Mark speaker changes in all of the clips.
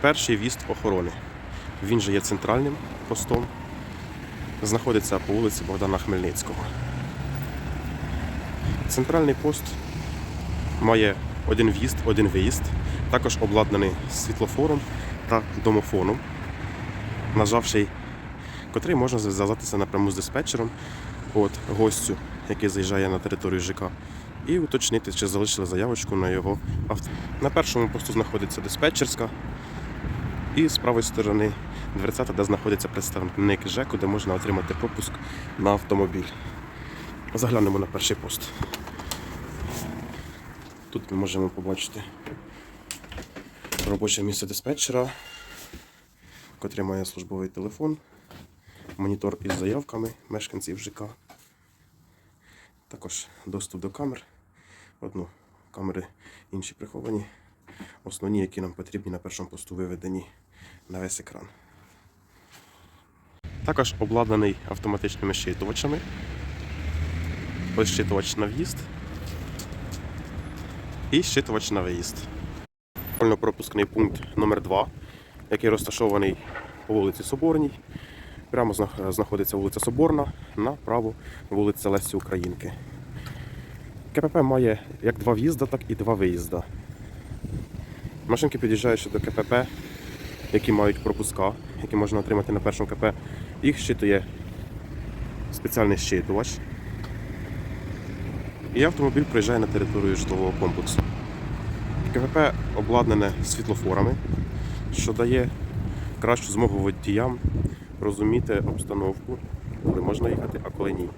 Speaker 1: перший віст охорони. Він же є центральним постом. Знаходиться по вулиці Богдана Хмельницького. Центральний пост має один в'їзд, один виїзд, також обладнаний світлофором та домофоном, нажавши, котрий можна зв'язатися напряму з диспетчером, от, гостю, який заїжджає на територію ЖК, і уточнити, чи залишили заявочку на його авто. На першому посту знаходиться диспетчерська, і з правої сторони дверцята, де знаходиться представник ЖЕКу, де можна отримати пропуск на автомобіль. Заглянемо на перший пост. Тут ми можемо побачити робоче місце диспетчера, котрий має службовий телефон, монітор із заявками мешканців ЖК. Також доступ до камер. Одну камери інші приховані. Основні, які нам потрібні на першому посту виведені на весь екран. Також обладнаний автоматичними щитувачами. Ось щитувач на в'їзд і щитувач на виїзд. Контрольно-пропускний пункт номер 2 який розташований по вулиці Соборній. Прямо знаходиться вулиця Соборна, направо вулиця Лесі Українки. КПП має як два в'їзда, так і два виїзда. Машинки під'їжджаючи до КПП, які мають пропуска, які можна отримати на першому КП, їх щитує спеціальний щитувач. І автомобіль приїжджає на територію житлового комплексу. КПП обладнане світлофорами, що дає кращу змогу водіям розуміти обстановку, коли можна їхати, а коли ні.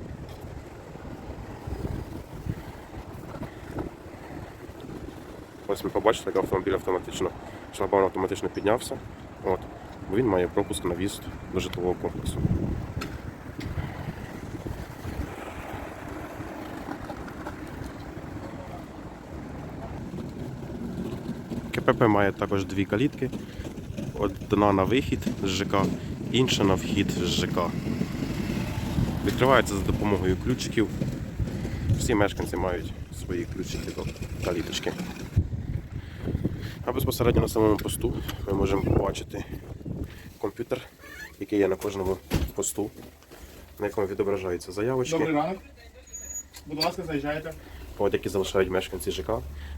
Speaker 1: Ось ми побачили, як автомобіль автоматично, шлагбаум автоматично піднявся. От. Бо він має пропуск на в'їзд до житлового комплексу. КПП має також дві калітки. Одна на вихід з ЖК, інша на вхід з ЖК. Відкривається за допомогою ключиків. Всі мешканці мають свої ключики до каліточки. А безпосередньо на самому посту ми можемо побачити комп'ютер, який є на кожному посту, на якому відображаються заявочки.
Speaker 2: Добрий ранок. Будь ласка, заїжджайте.
Speaker 1: от які залишають мешканці ЖК.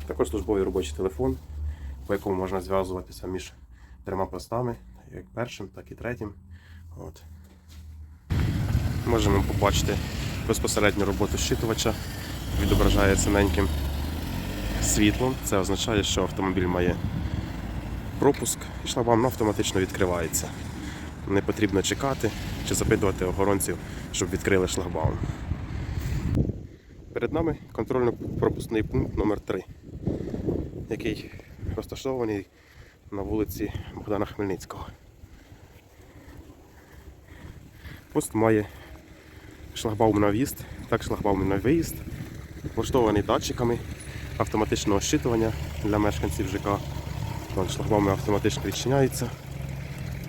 Speaker 1: Також службовий робочий телефон, по якому можна зв'язуватися між трьома постами, як першим, так і третім. От. Можемо побачити безпосередньо роботу щитувача, відображає синеньким світлом. Це означає, що автомобіль має пропуск і шлагбаум автоматично відкривається. Не потрібно чекати чи запитувати охоронців, щоб відкрили шлагбаум. Перед нами контрольно-пропускний пункт номер 3 який розташований на вулиці Богдана Хмельницького. Пост має шлагбаум на в'їзд, так шлагбаум на виїзд, влаштований датчиками автоматичного щитування для мешканців ЖК. Вон, шлагбауми автоматично відчиняються.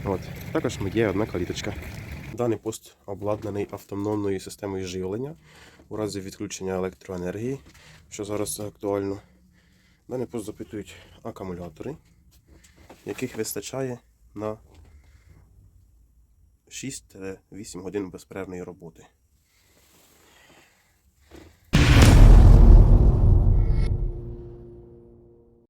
Speaker 1: От. Також є одна каліточка. Даний пост обладнаний автономною системою живлення у разі відключення електроенергії, що зараз актуально. Даний пост запитують акумулятори, яких вистачає на 6-8 годин безперервної роботи.